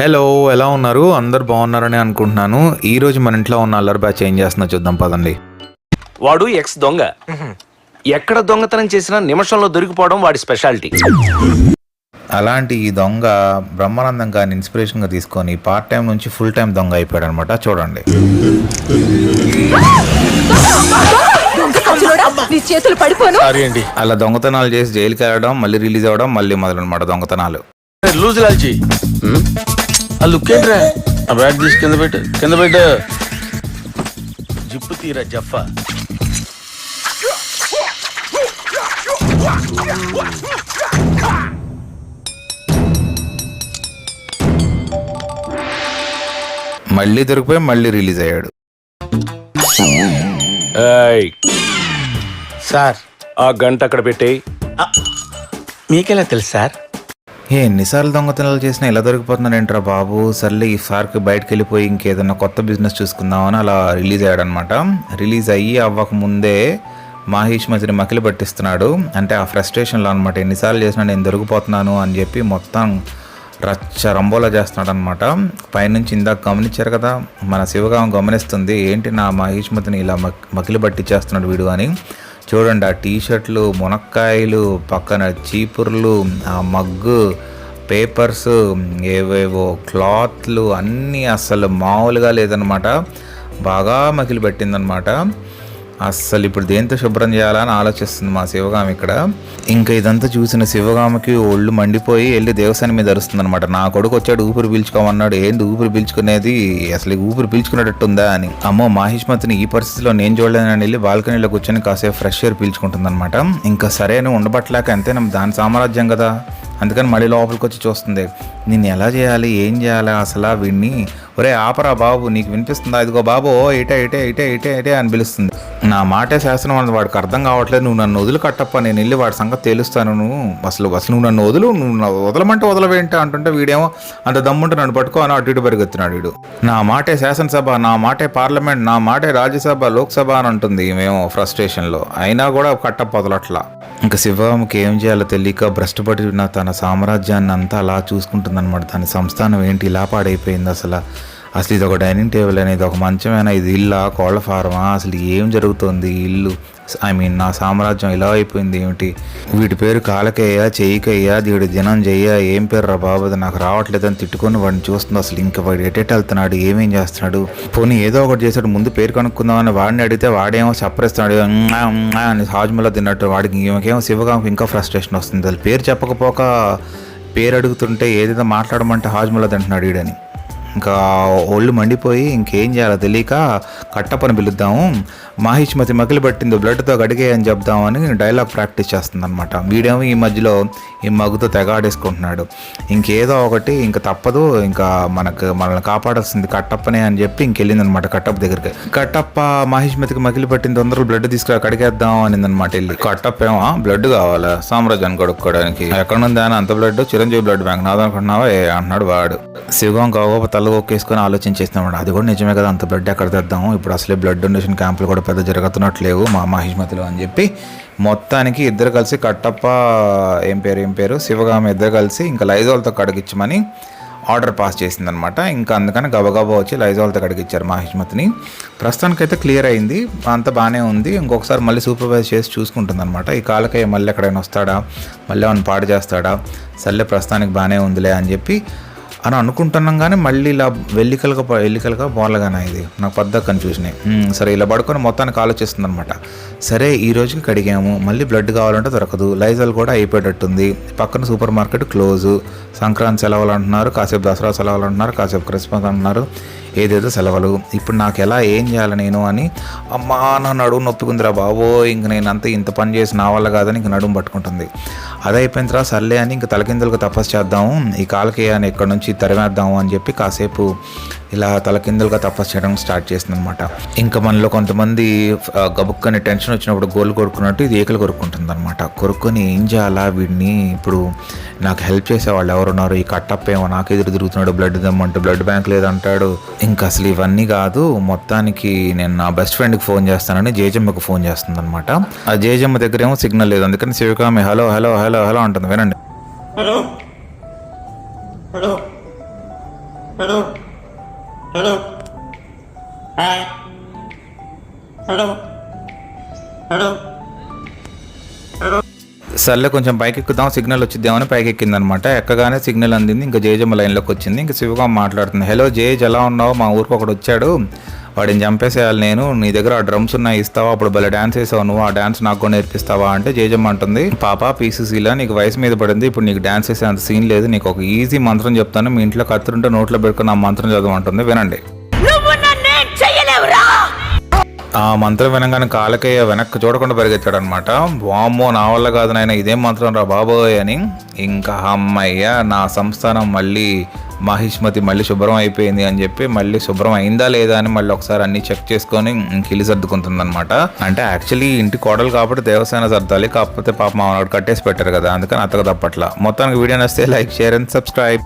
Hello ఎలా ఉన్నారు? అందరు బాగున్నారని అనుకుంటున్నాను. ఈ రోజు మన ఇంట్లో ఉన్న అల్లరి బ్యాచ్ ఏం చేస్తున్నా చూద్దాం పదండి. వాడు ఎక్స్ దొంగ. ఎక్కడ దొంగతనం చేసినా నిమిషంలో దొరికిపోవడం వాడి స్పెషాలిటీ అలాంటి ఈ దొంగ బ్రహ్మానందం గారిని ఇన్స్పిరేషన్గా తీసుకొని పార్ట్ టైం నుంచి ఫుల్ టైం దొంగ అయిపోయాడు అనమాట చూడండి. కచ్చులోడా, నీ చేతులు పడిపోను. సారీ అండి. అలా దొంగతనాలు చేసి జైలుకి వెళ్ళడం మళ్ళీ రిలీజ్ అవ్వడం మళ్ళీ మొదలనమాట దొంగతనాలు. లూజ్ లాల్చి ఆ లుక్ ఏంట్రా? ఆ బ్యాగ్ తీసి కింద పెట్టు. కింద పెట్టు. జిప్పు తీరా జఫా మళ్ళీ దొరికిపోయి మళ్ళీ రిలీజ్ అయ్యాడు. ఏయ్, సార్. ఆ గంట అక్కడ పెట్టేయి. మీకెలా తెలుసు సార్? ఎన్నిసార్లు దొంగతనాలు చేసినా ఇలా దొరికిపోతున్నాడేంట్రా బాబు? సర్లే ఈ సార్కి బయటకు వెళ్ళిపోయి ఇంకేదన్నా కొత్త బిజినెస్ చూసుకుందామని అలా రిలీజ్ అయ్యాడనమాట. రిలీజ్ అయ్యి అవ్వక ముందే మాహేష్ మధ్యని మకిలి పట్టిస్తున్నాడు. అంటే ఆ ఫ్రస్ట్రేషన్లో అనమాట ఎన్నిసార్లు చేసినా నేను దొరికిపోతున్నాను అని చెప్పి మొత్తం రచ్చ రంబోలా చేస్తున్నాడు అనమాట పైనుంచి ఇందాక గమనించారు కదా మన శివగాం గమనిస్తుంది ఏంటి నా మహేష్ మతిని ఇలా మకిలి పట్టించేస్తున్నాడు వీడు అని. చూడండి ఆ టీషర్ట్లు మునక్కాయలు పక్కన చీపుర్లు ఆ మగ్గు పేపర్స్ ఏవేవో క్లాత్లు అన్నీ అసలు మామూలుగా లేదనమాట బాగా మకిలి పెట్టిందనమాట అస్సలు ఇప్పుడు దేంతో శుభ్రం చేయాలని ఆలోచిస్తుంది మా శివగామి ఇక్కడ. ఇంకా ఇదంతా చూసిన శివగామికి ఒళ్ళు మండిపోయి వెళ్ళి దేవస్థానం మీద అరుస్తుంది అనమాట నా కొడుకు వచ్చాడు ఊపిరి పీల్చుకోమన్నాడు. ఏంటి ఊపిరి పీల్చుకునేది? అసలు ఊపిరి పీల్చుకునేటట్టు ఉందా అని. అమ్మో మాహిష్మతిని ఈ పరిస్థితిలో నేను చూడలేనని వెళ్ళి బాల్కనీలో కూర్చొని కాసేపు ఫ్రెష్ ఎయిర్ పీల్చుకుంటుంది అనమాట ఇంకా సరే అని ఉండబట్టలేక అంతేనా దాని సామ్రాజ్యం కదా. అందుకని మళ్ళీ లోపలికి వచ్చి చూస్తుంది. నేను ఎలా చేయాలి? ఏం చేయాలి? అసలు వీడిని ఒరే ఆపరా బాబు నీకు వినిపిస్తుందా? ఇదిగో బాబు ఓ ఇటే ఇటే ఇటే ఇటే ఇటే అని పిలుస్తుంది. నా మాటే శాసనం అన్నది వాడికి అర్థం కావట్లేదు. నువ్వు నన్ను వదులు కట్టప్ప నేను వెళ్ళి వాడి సంగతి తెలుస్తాను. నువ్వు అసలు అసలు నువ్వు నన్ను వదులు నువ్వు వదలమంటే వదలవేంటి? అంటుంటే వీడేమో అంత దమ్ముంటే నన్ను పట్టుకో అని అటు ఇటు పెరుగుతున్నాడు వీడు. నా మాటే శాసనసభ నా మాటే పార్లమెంట్ నా మాటే రాజ్యసభ లోక్సభ అని అంటుంది మేము ఫ్రస్ట్రేషన్లో. అయినా కూడా కట్టప్ప వదలట్లా. ఇంకా శివరాముకి ఏం చేయాలో తెలియక భ్రష్టపడిన తన సామ్రాజ్యాన్ని అంతా అలా చూసుకుంటుందన్నమాట. దాని సంస్థానం ఏంటి? ఇలా పాడైపోయింది అసలు. అసలు ఇది ఒక డైనింగ్ టేబుల్ అనేది ఒక మంచమైన ఇది ఇల్లా కోళ్ళ ఫారమా? అసలు ఏం జరుగుతుంది ఇల్లు? ఐ మీన్ నా సామ్రాజ్యం ఇలా అయిపోయింది ఏమిటి? వీటి పేరు కాలకయ్యా చెయ్యికయ్య దీడు దినం చెయ్యా ఏం పేరు రా బాబు? అది నాకు రావట్లేదని తిట్టుకొని వాడిని చూస్తుంది. అసలు ఇంకా వాడు ఎటెట్ వెళ్తున్నాడు? ఏమేం చేస్తున్నాడు? పోనీ ఏదో ఒకటి చేశాడు ముందు పేరు కనుక్కుందామని వాడిని అడిగితే వాడేమో చప్పరిస్తున్నాడు అని హాజ్మలో తిన్నట్టు వాడికి ఈమెకేమో శివగాంకి ఇంకా ఫ్రస్ట్రేషన్ వస్తుంది. అది పేరు చెప్పకపోక పేరు అడుగుతుంటే ఏదైతే మాట్లాడమంటే హాజ్మలో తింటున్నాడు వీడని ఇంకా ఒళ్ళు మండిపోయి ఇంకేం చేయాలో తెలియక కట్టప్పని పిలుద్దాము. మాహిష్మతి మకిలి పట్టింది బ్లడ్తో గడిగే అని చెప్దామని డైలాగ్ ప్రాక్టీస్ చేస్తుంది అనమాట వీడేమో ఈ మధ్యలో ఈ మగ్గుతో తెగాడేసుకుంటున్నాడు. ఇంకేదో ఒకటి ఇంకా తప్పదు ఇంకా మనకు మనల్ని కాపాడాల్సింది కట్టప్పనే అని చెప్పి ఇంకెళ్ళింది అనమాట కట్టప్ప దగ్గరికి. కట్టప్ప మహిష్మతికి మగిలి పట్టింది తొందరగా బ్లడ్ తీసుకురా కడిగేద్దాం అని అనమాట వెళ్ళి. కట్టప్ప ఏమో బ్లడ్ కావాలా? సామ్రాజ్యాన్ని కొడుక్కోవడానికి ఎక్కడ ఉంది అని అంత బ్లడ్? చిరంజీవి బ్లడ్ బ్యాంక్ నాదనుకుంటున్నావా ఏ అంటున్నాడు వాడు. శివగం కాగోప తల ఒక్కేసుకొని ఆలోచించేస్తున్నాడు. అది కూడా నిజమే కదా అంత బ్లడ్ ఎక్కడ తెద్దాము ఇప్పుడు అసలే బ్లడ్ డొనేషన్ క్యాంపులు కూడా పెద్ద జరుగుతున్నట్లేవు మా మహిష్మతిలో అని చెప్పి మొత్తానికి ఇద్దరు కలిసి కట్టప్ప ఏం పేరు ఏం పేరు శివగామ ఇద్దరు కలిసి ఇంకా లైజోల్తో కడిగిచ్చమని ఆర్డర్ పాస్ చేసిందనమాట. ఇంకా అందుకని గబగబా వచ్చి లైజాల్తో కడిగిచ్చారు మహిష్మతిని. ప్రస్తుతానికైతే క్లియర్ అయింది. అంతా బాగానే ఉంది. ఇంకొకసారి మళ్ళీ సూపర్వైజ్ చేసి చూసుకుంటుంది అనమాట ఈ కాలకే మళ్ళీ ఎక్కడైనా వస్తాడా? మళ్ళీ ఏమైనా పాడు చేస్తాడా? సర్లే ప్రస్తుతానికి బాగానే ఉందిలే అని చెప్పి అని అనుకుంటున్నాం కానీ మళ్ళీ ఇలా వెల్లికలుగా ప- వెల్లికలుగా బోర్లగానే ఇది. నాకు పెద్ద కన్ఫ్యూజన్ సరే ఇలా పడుకొని మొత్తానికి ఆలోచిస్తుంది అనమాట సరే ఈ రోజుకి కడిగాము. మళ్ళీ బ్లడ్ కావాలంటే దొరకదు. లైజాల్ కూడా అయిపోయేటట్టుంది. పక్కన సూపర్ మార్కెట్ క్లోజు సంక్రాంతి సెలవులు అంటున్నారు. కాసేపు దసరా సెలవులు అంటున్నారు. కాసేపు క్రిస్మస్ అంటున్నారు. ఏదేదో సెలవులు. ఇప్పుడు నాకు ఎలా ఏం చేయాలి నేను అని అమ్మా నా నడుము నొప్పుకుందిరా బాబో ఇంక నేను అంతా ఇంత పని చేసి నా వల్ల కాదని ఇంక నడుము పట్టుకుంటుంది. అది అయిపోయిన తర్వాత సర్లే అని ఇంక తలకిందులుగా తపస్సు చేద్దాము ఈ కాలకి అని ఇక్కడ నుంచి తరిమేద్దాము అని చెప్పి కాసేపు ఇలా తలకిందులుగా తపస్సు చేయడం స్టార్ట్ చేసింది అనమాట ఇంకా మనలో కొంతమంది గబుక్కని టెన్షన్ వచ్చినప్పుడు గోలు కొడుకున్నట్టు ఇది ఏకలు కొరుక్కుంటుంది అనమాట కొరుక్కొని ఏం చేయాలా వీడిని? ఇప్పుడు నాకు హెల్ప్ చేసే వాళ్ళు ఎవరున్నారు? ఈ కట్టప్ ఏమో నాకు ఎదురు తిరుగుతున్నాడు బ్లడ్ దమ్మంటూ బ్లడ్ బ్యాంక్ లేదంటాడు. ఇంకా అసలు ఇవన్నీ కాదు మొత్తానికి నేను నా బెస్ట్ ఫ్రెండ్కి ఫోన్ చేస్తానని జేజమ్మకు ఫోన్ చేస్తుంది అనమాట ఆ జేజమ్మ దగ్గర ఏమో సిగ్నల్ లేదు అందుకని Sivakami hello hello hello hello అంటుంది. వినండి. Hello. Hello. Hello. Hello. Hello. Hello. సర్లే కొంచెం పైకి ఎక్కుదాం సిగ్నల్ వచ్చిద్దామని పైకి ఎక్కిందనమాట ఎక్కగానే సిగ్నల్ అందింది ఇంకా జేజమ్మ లైన్లోకి వచ్చింది. ఇంకా శివగా మాట్లాడుతుంది హలో జేజ్ ఎలా ఉన్నావు? మా ఊరికి ఒకడు వచ్చాడు. వాడిని చంపేసేయాలి నేను. నీ దగ్గర ఆ డ్రమ్స్ ఉన్నాయి ఇస్తావా? అప్పుడు భలే డ్యాన్స్ వేసావు నువ్వు. ఆ డ్యాన్స్ నాకు కూడా నేర్పిస్తావా? అంటే జేజమ్మ అంటుంది పాప పీసీసీలా నీకు వయసు మీద పడింది. ఇప్పుడు నీకు డ్యాన్స్ వేసే అంత సీన్ లేదు. నీకు ఒక ఈజీ మంత్రం చెప్తాను. మీ ఇంట్లో కత్తిరుంటే నోట్లో పెట్టుకుని ఆ మంత్రం చదవమంటుంది. వినండి. ఆ మంత్రం వినగానే కాలకయ్య వెనక్కి చూడకుండా పరిగెత్తాడనమాట. వామ్మో నా వల్ల కాదు నాయన ఇదేం మంత్రం రా బాబోయ్ అని. ఇంకా అమ్మయ్య నా సంస్థానం మళ్ళీ మహిష్మతి మళ్ళీ శుభ్రం అయిపోయింది అని చెప్పి మళ్ళీ శుభ్రం అయిందా లేదా అని మళ్ళీ ఒకసారి అన్ని చెక్ చేసుకొని కిలి ఇల్లు సర్దుకుంటుంది అనమాట అంటే యాక్చువల్లీ ఇంటి కోడలు కాబట్టి దేవసేన సర్దాలి కాకపోతే పాప మామూలు కట్టేసి పెట్టారు కదా అందుకని అతక తప్పట్ల. మొత్తానికి వీడియో నస్తే లైక్ షేర్ అండ్ సబ్స్క్రైబ్.